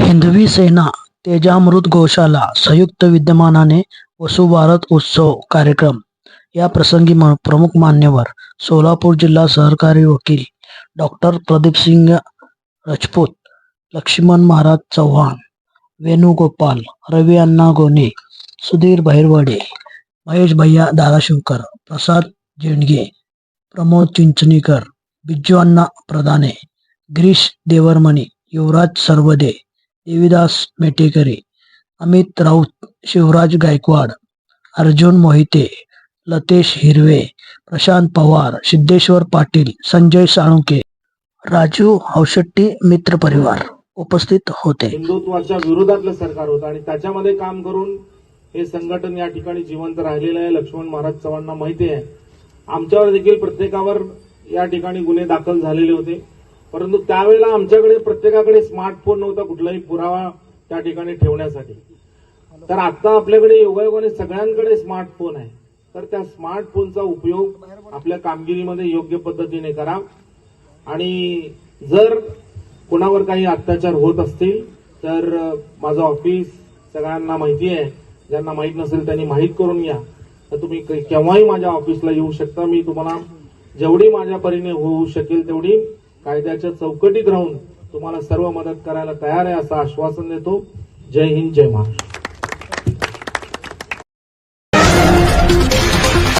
हिंदवी सेना तेजामृत गोशाला संयुक्त विद्यमानाने वसुभारत उत्सव कार्यक्रम. या प्रसंगी प्रमुख मान्यवर सोलापूर जिल्हा सहकारी वकील डॉक्टर प्रदीप सिंग राजपूत लक्ष्मण महाराज चव्हाण वेणुगोपाल रवी अण्णा गोने सुधीर भैरवडे महेश भैया दादाशंकर प्रसाद झेंडगे प्रमोद चिंचणीकर बिज्जू अण्णा प्रधाने गिरीश देवरमणी युवराज सर्वदे देविदास मेटेकरी अमित राऊत शिवराज गायकवाड अर्जुन मोहिते लतेश हिरवे प्रशांत पवार सिद्धेश्वर पाटील संजय साळुंके राजू हौशट्टी मित्र परिवार उपस्थित होते. हिंदुत्वाच्या विरोधातलं सरकार होतं आणि त्याच्यामध्ये काम करून हे संघटन या ठिकाणी जिवंत राहिलेलं आहे. लक्ष्मण महाराज चव्हाणांना माहिती आहे. आमच्यावर देखील प्रत्येकावर या ठिकाणी गुन्हे दाखल झालेले होते. परंतु त्यावेळेला आमच्याकडे प्रत्येकाकडे स्मार्टफोन नव्हता कुठलाही पुरावा त्या ठिकाणी ठेवण्यासाठी. तर आता आपल्याकडे योगायोगाने सगळ्यांकडे स्मार्टफोन आहे. तर त्या स्मार्टफोनचा उपयोग आपल्या कामगिरीमध्ये योग्य पद्धतीने करा. आणि जर कोणावर काही अत्याचार होत असतील तर माझं ऑफिस सगळ्यांना माहिती आहे. ज्यांना माहीत नसेल त्यांनी माहीत करून घ्या. तर तुम्ही केव्हाही माझ्या ऑफिसला येऊ शकता. मी तुम्हाला जेवढी माझ्या परीने होऊ शकेल तेवढी कायद्याच्या चौकटीत राहून तुम्हाला सर्व मदत करायला तयार आहे असं आश्वासन देतो. जय हिंद जय महाराष्ट्र.